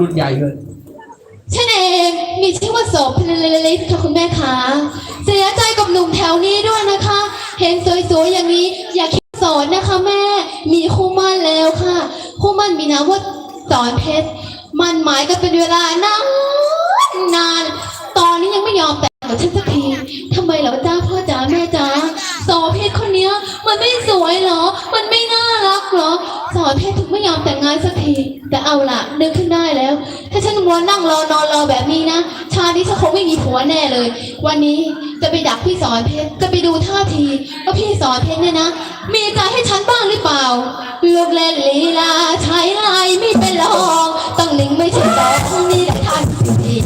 รุ่นใหญ่เลยฉันเองมีชื่อว่าโสภณลิสค่ะคุณแม่คะเสียใจกับหนุ่มแถวนี้ด้วยนะคะ เห็นสวยๆอย่างนี้ อย่าคิดสอนนะคะแม่ มีคู่มั่นแล้วค่ะ คู่มั่นมีนามว่าสอนเพชร มันหมายกันเป็นเวลานานน เหรอนเพถึงไม่ยอมแต่งงานสักที แต่เอาล่ะนึกขึ้นได้แล้ว ถ้าฉันมัวนั่งรอนอนรอแบบนี้นะ ชาตินี้ฉันคงไม่มีผัวแน่เลย วันนี้จะไปดักพี่สอนเพชร จะไปดูท่าทีว่าพี่สอนเพชรเนี่ยนะ มีใจให้ฉันบ้างหรือเปล่า ลูกเล่นลีลาใช้ไรไม่เป็นรองต้องลิงไม่ใช่สองนี่แหละท่านดี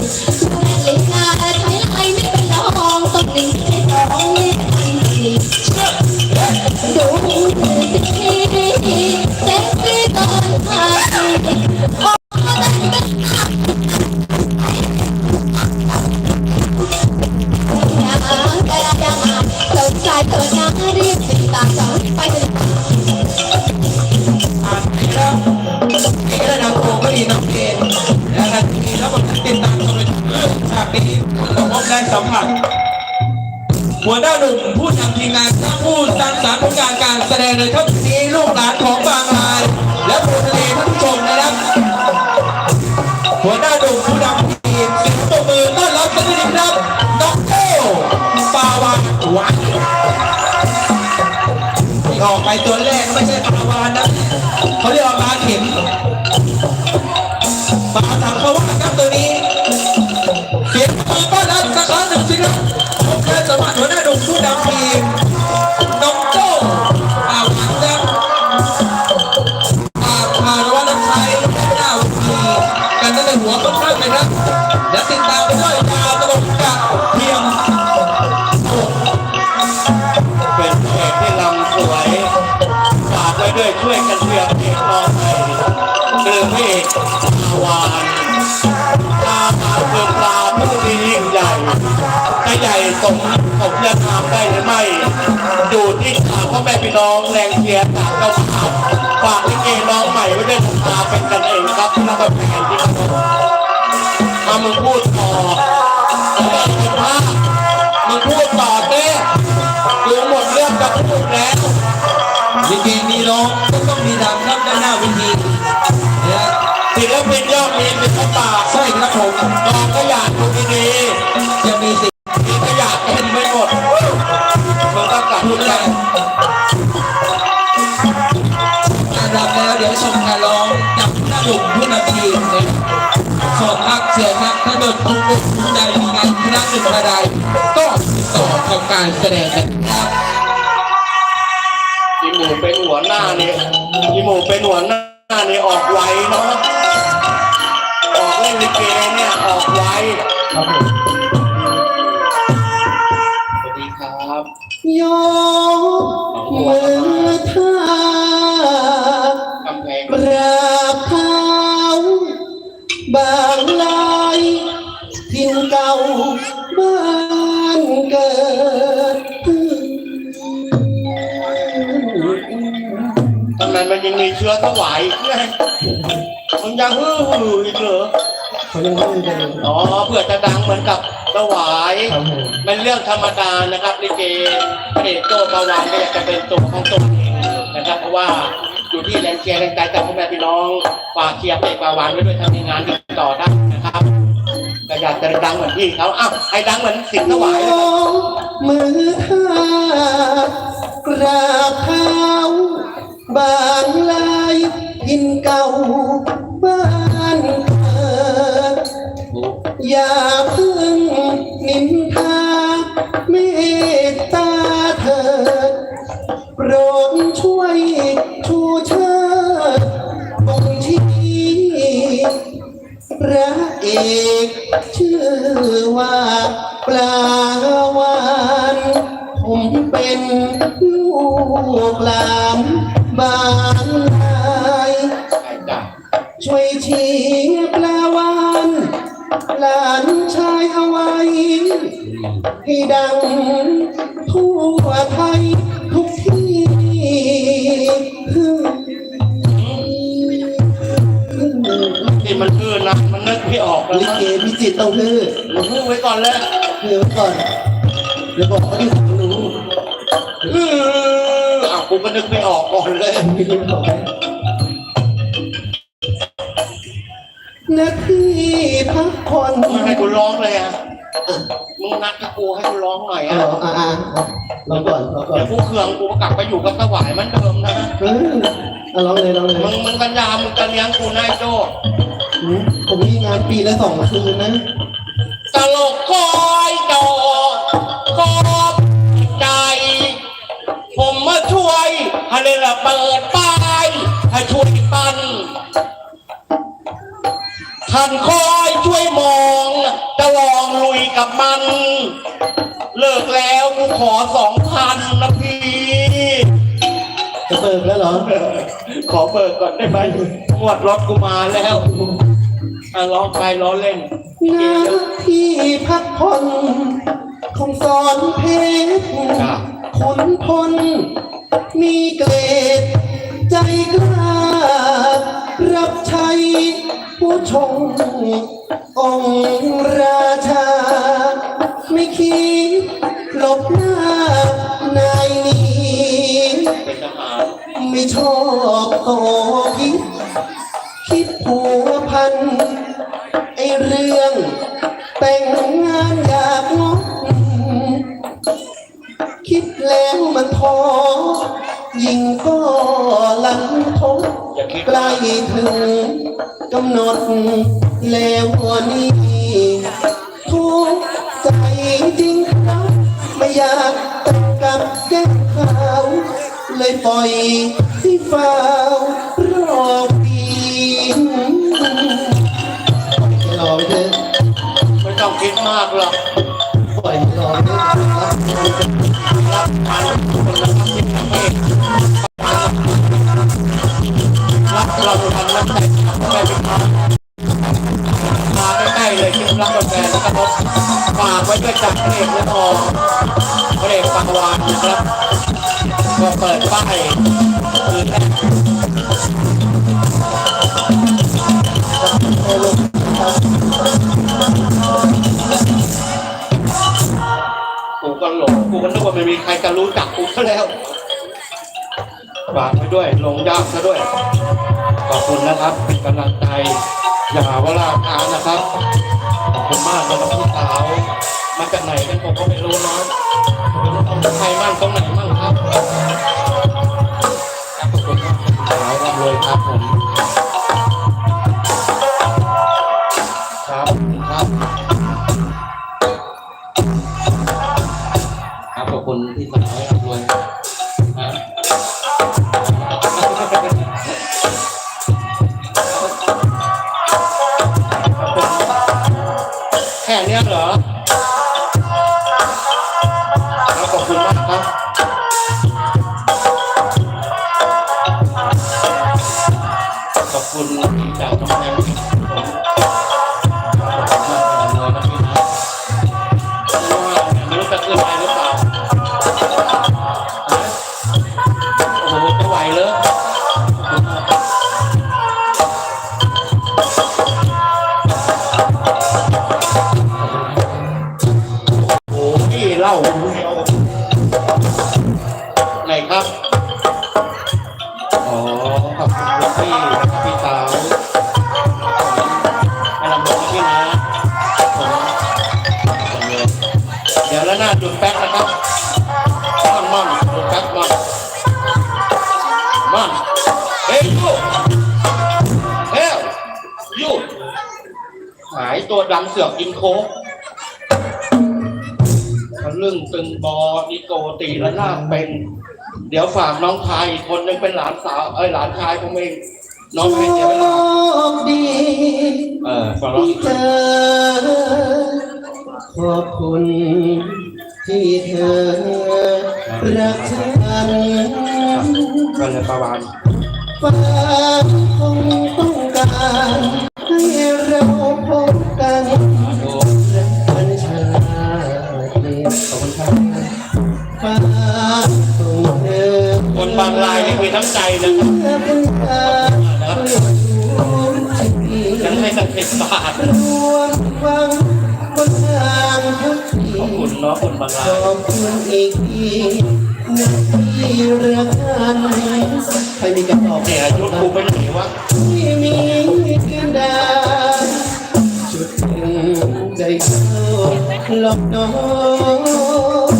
ล้วผมติดตามชมฉาปีเราพบได้สัมผัส หัวหน้าหนุ่มผู้นำทีมงานสร้างผู้สร้างสรรค์ผลงานการแสดงในค่ำนี้ลูกหลานของบางราย และโพทะเลท่านผู้ชมนะครับ หัวหน้าหนุ่มผู้นำทีมเสียงปรบมือต้อนรับสวัสดีครับน้องโก้ปาวานหวานออกไปตัวแรกไม่ใช่ปาวานนะเขาเรียกว่าปลาเข็ม อพระเอกอาวานตามาคือปลาผู้ที่ยิ่งใหญ่จะใหญ่สมสมยานามได้หรือไม่อยู่ที่ทาพ่อแม่พี่น้องแรงเชียร์จากเจ้าภาฝากลิเกน้องใหม่ไว้ด้วยตาเป็นกันเองครับนักแสดงที่คารพมามึงพูดต่อมึงพูดต่อ สียครับถ้าเกิดคุณผู้ใดมีงานคณะหนึ่งอะไรก็ติดต่อทำการแสดงนะครับอีหมูเป็นหัวหน้านี่อีหมูเป็นหัวหน้านี่ออกไวเนาะออกเล่นลิเกเนี่ยออกไวครับผมสวัสดีครับยกมือท่าก ทำไมมันยังมีเชื้อถวายอีกไงมันยังฮือฮืออีกเหรอเขายังไม่ได้อ๋อเพื่อจะดังเหมือนกับถวายครับผมเป็นเรื่องธรรมดานะครับลิเกพระเอกโตประวานก็อยากจะเป็นตัวของตัวเองนะครับเพราะว่าอยู่ที่แรงเชียร์แรงใจจากพ่อแม่พี่น้องฝากเชียร์พระเอกประวานไว้ด้วยทำงานติดต่อได้นะครับก็อยากจะดังเหมือนพี่เขาอ้าวให้ดังเหมือนสิงห์ถวายยเลยครับกมือท่ากราบเท้า บางลายทินเก่าบ้านเกิดอย่าเพิ่งนินทาเมตตาเถิดโปรดช่วยชูเชิดบงชีพระเอกชื่อว่าปลาวานผมเป็นลูกหลาน บ้านนายใช่จ้ะช่วยเชียร์ปลาวานหลานชายเอาไว้ให้ดังทั่วไทยทุกที่ที่จิตมันทื่อนะมันนึกไม่ออกแล้วลิเกพิจิตรต้องฮือหนูพูดไว้ก่อนแล้วฮือไว้ก่อนเดี๋ยวบอกเขาที่ผมรู้ อืออ้าว กูก็นึกไม่ออกก่อนเลยไม่ได้บอกหน้าที่พักผ่อนมึงให้กูร้องเลยอะ มึงนัดกับกูให้กูร้องหน่อยอ๋อะออ่าอ่าลองก่อนลองก่อนเดี๋ยวกูเคืองกูกลับไปอยู่กับสวายเหมันเดิมนะ เออเอาลองเลยลองเลยมึงมึงกัญญามึงจะเลี้ยงกูนายโจ้อืมผมมีงานปีละสองคืนนะ ตลกคอยดอก วยให้เลยละเปิดป้ายให้ช่วยปันท่านคอยช่วยมองจะลองลุยกับมัน เลิกแล้วกูขอสองพันนะพี่จะเปิดแล้วเหรอ ขอเบิกก่อนได้ไหมงวดรถกูมาแล้วอะร้องไปร้องเล่นหน้าที่พักผ่อนของสอนเพชรครับขุนพล มีเกรดใจกล้า รับใช้ผู้ชมองค์ราชา ไม่คิดหลบหน้านายหนี้ไม่ชอบโอคิดคิดผัวพัน ไอเรื่องแต่งงานอยากงกคิดแล้วมันท้อ ใกล้ถึงกำหนดแล้ววันนี้ทุกใจจริงครับ ไม่อยากแต่งกับแก้ขาวเลยปล่อยที่ฟ้าวรอปีรอไปเถอะไม่ต้องคิดมากหรอกปล่อยรอไปเถอะรับมันจะรับมันคนละครับที่ทำให้ ล้ๆเลยที่รับกาแฟแล้วก็รถฝากไว้ด้วยจากพระเอกเนื้อทองพระเอกปังวานนะครับก็เปิดป้ายคืนแรกกูก็หลงกูก็นึกว่าไม่มีใครจะรู้จักกูซะแล้วฝากไปด้วยลงยากซะด้วย ขอบคุณนะครับเป็นกำลังใจอย่าว่าลาทานนะครับ ขอบคุณมากนะครับพี่สาว มาจากไหนกันผมก็ไม่รู้เนาะไม่รู้ต้องใครบ้างตรงไหนบ้าง แค่เนี้ยเหรอ หน้าจุดแป๊กนะครับม่อนม่อนจุดแป๊กม่อนม่อนเฮ้ยยูเฮ้ยยูหายตัวดำเสือกกินโค้กทะลึ่งตึงบออีโกตีและหน้าดเป็น เดี๋ยวฝากน้องชายอีกคนนึงเป็นหลานสาวเอ้ยหลานชายผมเองน้องโชเพชรเดี๋ยวไปรอคดีเออฝากน้อง ที่เจอขอบคุณ ที่เธอรักฉันก็เลยประวานฟ้าคงต้องการให้เราพบกันดูรักกันชาตินี้ขอบคุณครับฟ้างเธอคนบางรายนี่มีน้ำใจนะครับเพื่อเป็นการช่วยดูชีวิตจะให้สักสิบบาท รวมหวังบนทางทุกทีขอบคุณเนาะคุณบางขลาอบคุณอีกทีนาทีเรือกันใครมีกระสอบเนี่ยชุดกูเป็นหนีวะที่มีกันดาชุดหนึ่งใจเข้าหลอกน้อง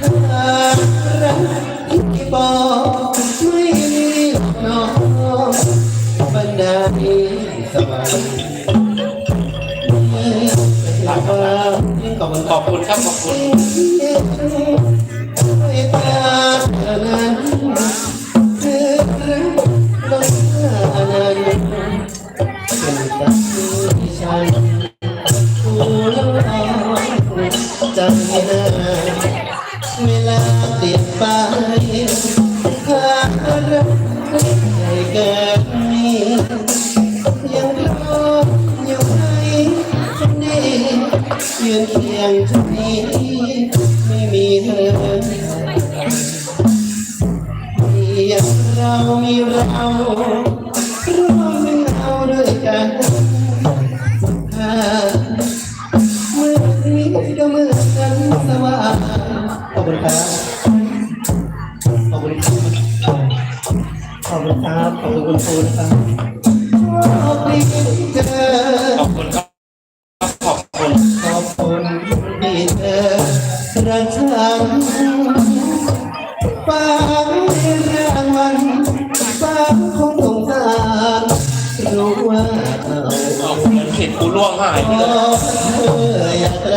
ถ้ารักที่บอกไม่มีหลอกน้องบรรดาที่สบายห ลับตาขอบคุณขอบคุณครับขอบคุณไม่ตาเท่านั้นคือรักลงอนันเป็นตัดที่ฉัน รางวัลฟ้าคงสงสารรู้ว่าเอาขอบคุณสิทธิ์กูล่วงหายขไปอเลเธออยากไร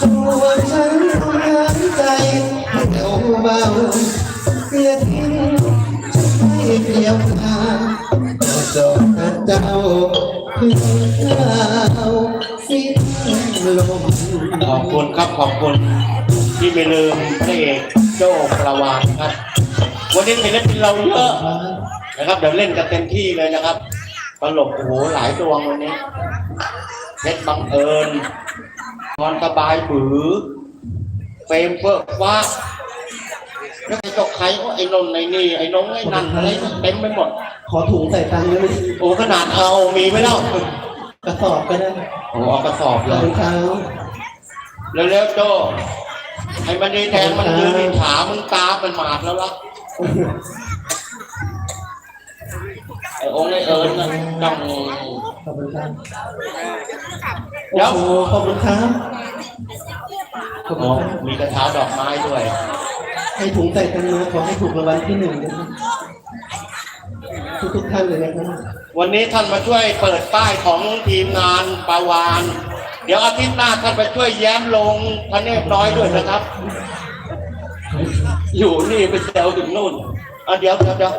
ตัวฉันทำงานใจห้เอาเบาเสียทิ้งไม่เกี่ยวข้าวจบเจ้าคือข้าสิ้นลม ขอบคุณครับขอบคุณที่ไม่ลืมพระเอก โจ้ประวานครับ วันนี้ศิลปินเราเยอะนะครับ เดี๋ยวเล่นกันเต็มที่เลยนะครับตลกโอ้โหหลายดวงวันนี้เพชรบังเอิญนอนสบายบือเฟรมเฟิร์ว่าแล้วไอ้เจกใครก็ไอ้นนท์ไอ้นี่ไอ้น้องไอ้นันอะไรเต็มไปหมด ขอถุงใส่ตังค์ได้ไหมโอ้ขนาดเอามีไหมเล่ากระสอบก็ได้โอ้เอากระสอบขเลอบยคุณครับเร็วๆโจ ไอ้มันดีแทงมันยืนอิจฉามึงตาเป็นหมาดแล้วล่ะไอ้องค์ไอ้เอิญน่ะต้องขอบคุณครับเดี๋ยวโอ้โหขอบคุณครับขอบคุอ๋อณครับมีกระเช้าดอกไม้ด้วย ให้ถุงใส่ตังค์มาขอให้ถูกรางวัลที่หนึ่งนะครับทุกทุกๆท่านเลยนะครับวันนี้ท่านมาช่วยเปิดป้ายของทีมงานปาวาน เดี๋ยวอาทิตย์หน้าท่านไปช่วยแย้มลงพระเนตรน้อยด้วยนะครับ อยู่นี่ไปเซลถึงนู่นอะเดี๋ยวเดี๋ยวเดี๋ยว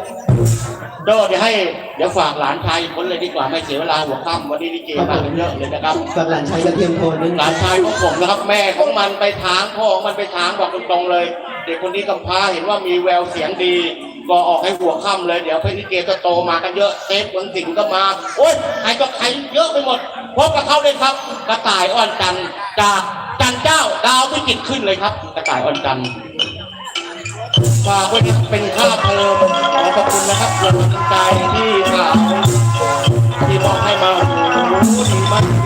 โดเดี๋ยวให้เดี๋ยวฝากหลานชายอีกคนเลยดีกว่าไม่เสียเวลาหัวค่ำวันนี้ลิเกมากันเยอะเลยนะครับฝากหลานชายกระเทียมโทนด้วยหนะลานชายของผมนะครับ แม่ของมันไปทางพ่อของมันไปทางบอกตรงๆเลย เด็กคนนี้กำพร้าเห็นว่ามีแววเสียงดี ก็ออกให้หัวค่ำเลยเดี๋ยวเพลิเกจะโตมากันเยอะเซฟเมืองสิงห์ก็มาโอ๊ยใครก็ใครเยอะไปหมดพบกับเขาเลยครับ กระต่ายอ่อนจันจากจันเจ้าดาวพิจิตขึ้นเลยครับ กระต่ายอ่อนจันฝากไว้เป็นค่าเทอมขอขอบคุณนะครับกำลังใจที่สาวที่มอบให้มาโอ้ดีมาก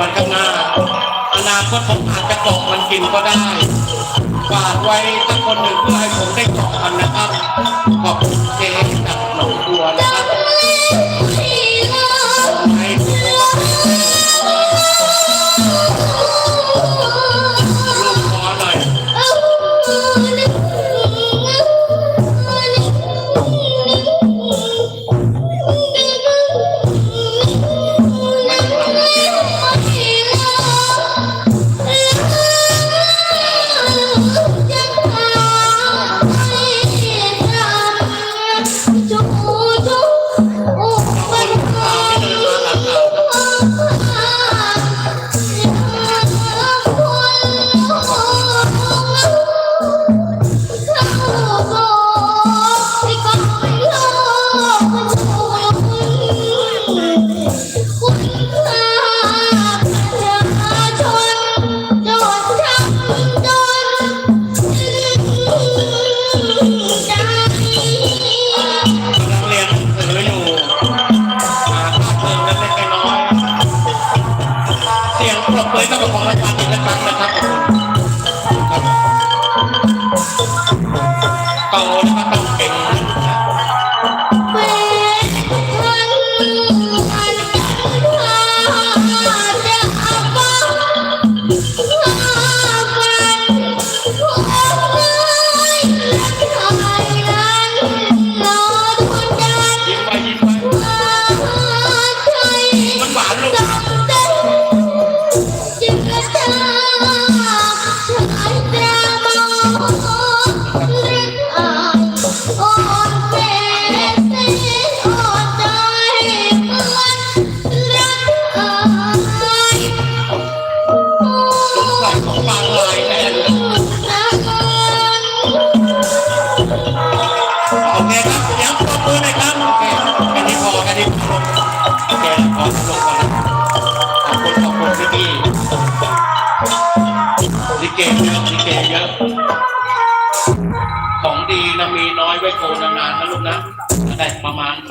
วันข้างหน้า อนาคตผมอาจจะตกมันกินก็ได้ฝากไว้สักคนหนึ่งเพื่อให้ผมได้ตกาะมันนะครับ ขอบคุณเจ๊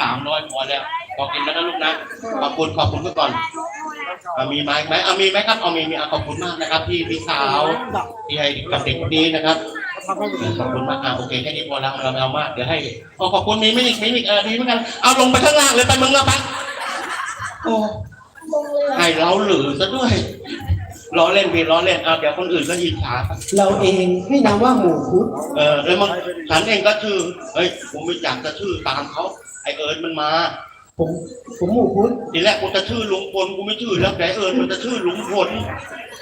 สามร้อยพอแล้วพอกินแล้วนะลูกนะขอบคุณขอบคุณไว้ก่อนอะมีไหมไหมอะมีไหมครับเอามีมีอะขอบคุณมากนะครับพี่พี่สาวที่ให้กับเด็กคนนี้นะครับขอบคุณมากอะโอเคแค่นี้พอแล้วเราไม่เอามากเดี๋ยวให้อ๋อขอบคุณมีไม่อีกมีอีกเออมีเหมือนกันเอาลงไปข้างล่างเลยไปมึงละปะโอ้ให้เราหลือซะด้วยล้อเล่นพี่ล้อเล่นเอาเดี๋ยวคนอื่นก็ยินขาครับเราเองให้นามว่าหมู่พุทธเออแล้วมันฉันเองก็ชื่อเฮ้ยผมไม่อยากจะชื่อตามเขา ไอเอิญมันมา ผมผมหมู่พุทธทีแรกกูจะชื่อลุงพลกูไม่ชื่อแล้วแต่เอิญมันจะชื่อลุงพล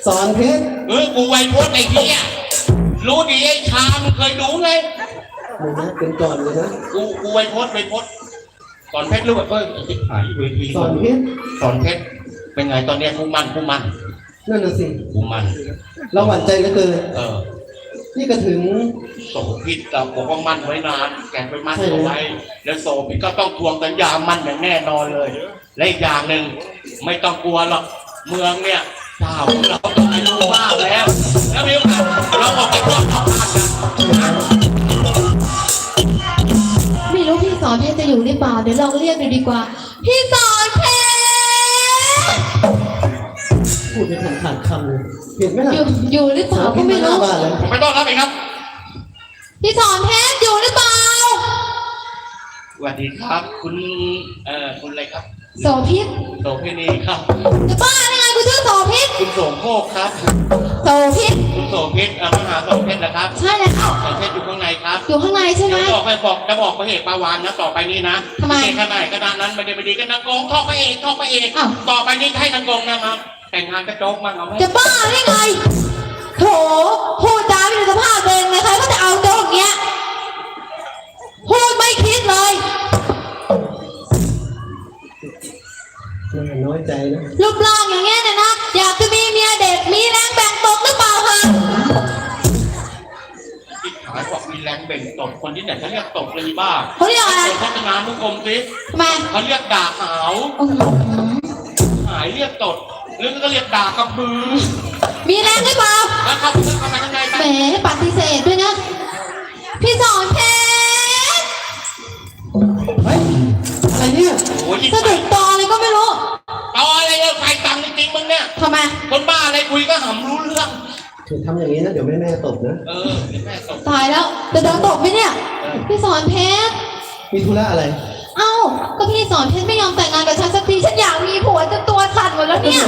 สอนเพชรเฮ้ยกูไวโพสไอ้เหี้ยรู้ดีไอ้ชามันเคยดูไงหนูนะเป็นก่อนเลยนะกูกูไวโพสไวโพสสอนเพชรรู้แบบเอ้ยไอ้ที่ขายเวทีสอนเพชรสอนเพชรเป็นไงตอนเนี้ยกูมันกูมันนั่นน่ะสิกูมันเราหวั่นใจเหลือเกินเออ นี่ก็ถึง โสพิษเราบอกว่ามั่นไว้นานแกไปมั่นเอาไว้ แล้วโสพิษก็ต้องทวงสัญญามั่นอย่างแน่นอนเลย และอีกอย่างหนึ่งไม่ต้องกลัวหรอกเมืองเนี่ยเจ้าของเราต้องอายุมากแล้ว แล้วมีโอกาสเราออกไปร่วมทำงานกันไม่รู้พี่สอนเพชรจะอยู่หรือเปล่าเดี๋ยวลองเรียกดูดีกว่า พี่สอนเพชร พูดไม่ทันขาดคำเลยเห็นไหมล่ะอยู่อยู่หรือเปล่าก็ไม่รู้สอนเพชรมาหน้าบ้านแล้วผมไปต้อนรับเองครับพี่สอนเพชรอยู่หรือเปล่า สวัสดีครับ คุณเอ่อคุณอะไรครับ โสพิษโสเภณีครับ จะบ้าได้ไงกูชื่อโสพิษคุณโสมโภคครับ โสพิษคุณโสเพชรอะมหาโสเพชรนะครับใช่แล้วโสเพชรอยู่ข้างในครับ อยู่ข้างในใช่ไหมเดี๋ยวบอกไปบอกจะบอกพระเอกปาวานนะต่อไปนี้นะทำไมเอกขนาดขนาดนั้นไม่ได้ไม่ดีก็นักโกงท่องพระเอกท่องพระเอกอ้าวต่อไปนี้ให้นักโกงนะครับ แต่งงานกระโจกมั่งเอาไหมจะบ้าได้ไงโถพูดจาไม่ดูสภาพตัวเองเลยใครก็จะเอาโจ๊กอย่างเงี้ย พูดไม่คิดเลยน่าน้อยใจนะรูปร่างอย่างเงี้ยเนี่ยนะ อยากจะมีเมียเด็ก มีแรงแบ่งตกหรือเปล่าคะที่ขายบอกมีแรงเบ่งตกคนที่ไหนเขาเรียกตกเลยบ้าเขาเรียกอะไรโฆษณานุกรมสิทำไมเขาเรียกด่าขาวโอ้โหหายเรียกตด หรือก็เรียกด่ากระพือมีแรงหรือเปล่าแล้วเขาเรียกเข้าไปข้างในไปแหมปฏิเสธด้วยนะ พี่สอนเพชรเฮ้ยอะไรเนี่ยโอ้ยสะดุดตออะไรก็ไม่รู้เอาอะไรเอาไฟตังจริงๆมึงเนี่ยทำไมคนบ้าอะไรคุยก็หำรู้เรื่องเธอทำอย่างนี้นะเดี๋ยวแม่แม่ตบนะ เออเดี๋ยวแม่ส่งตายแล้วจะโดนตบไหมเนี่ย พี่สอนเพชรมีธุระอะไร เอ้า ก็พี่สอนเพชรไม่ยอมแต่งงานกับฉันสักทีฉันอยากมีผัวจนตัวสั่นหมดแล้วเนี่ย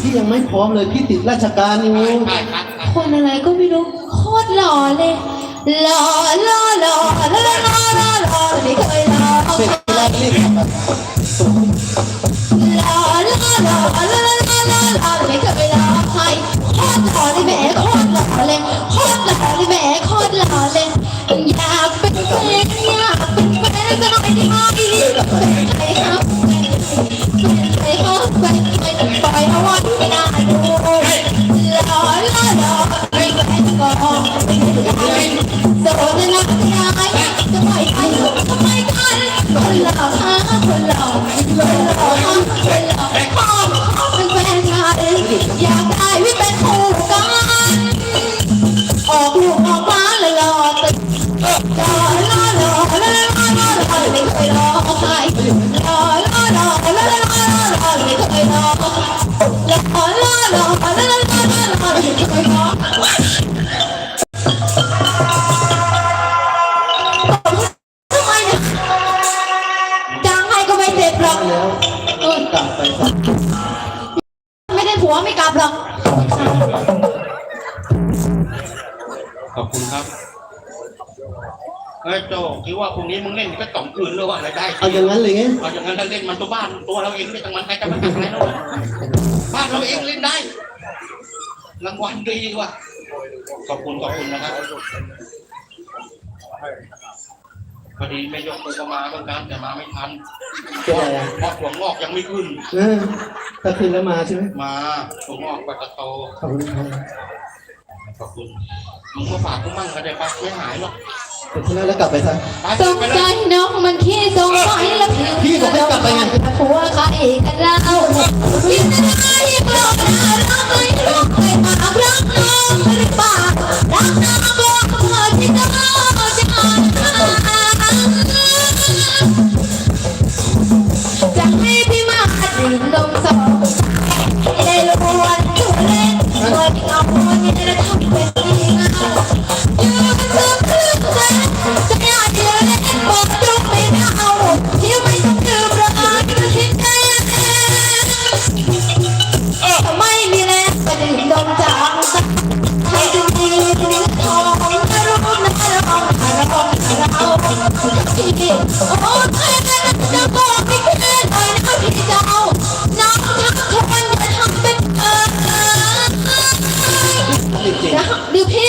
พี่ยังไม่พร้อมเลยพี่ติดราชการอยู่ใช่ครับครับคนอะไรก็ไม่รู้โคตรหล่อเลยหล่อหล่อหล่อหล่อหล่อหล่อหล่อไม่เคยหล่อเสร็จเวลารีบกลับมา ว่าพรุ่งนี้มึงเล่นก็สองคืนหรือว่าอะไรได้เอาอย่างนั้นเลยไงเอาอย่างนั้นเราเล่นมันตัวบ้านตัวเราเองไม่ต้องมันใครจะมาทำอะไรเราบ้านเราเองเล่นได้รางวัลดีว่ะขอบคุณขอบคุณนะครับพอดีแม่ยกกูก็มาต้องการแต่มาไม่ทันเป็นอะไรอะเพราะถั่วงอกยังไม่ขึ้น เออถ้าคืนแล้วมาใช่ไหมมาถั่วงอกปลาโตขอบคุณครับ ขอบคุณมึงมาฝากกูมั่งก็ได้ปะไม่หายหรอกเสร็จธุระแล้วกลับไปซะ ไปสงไปเลใจย น้องมันขี้สงสัยแล้วพี่บ Luke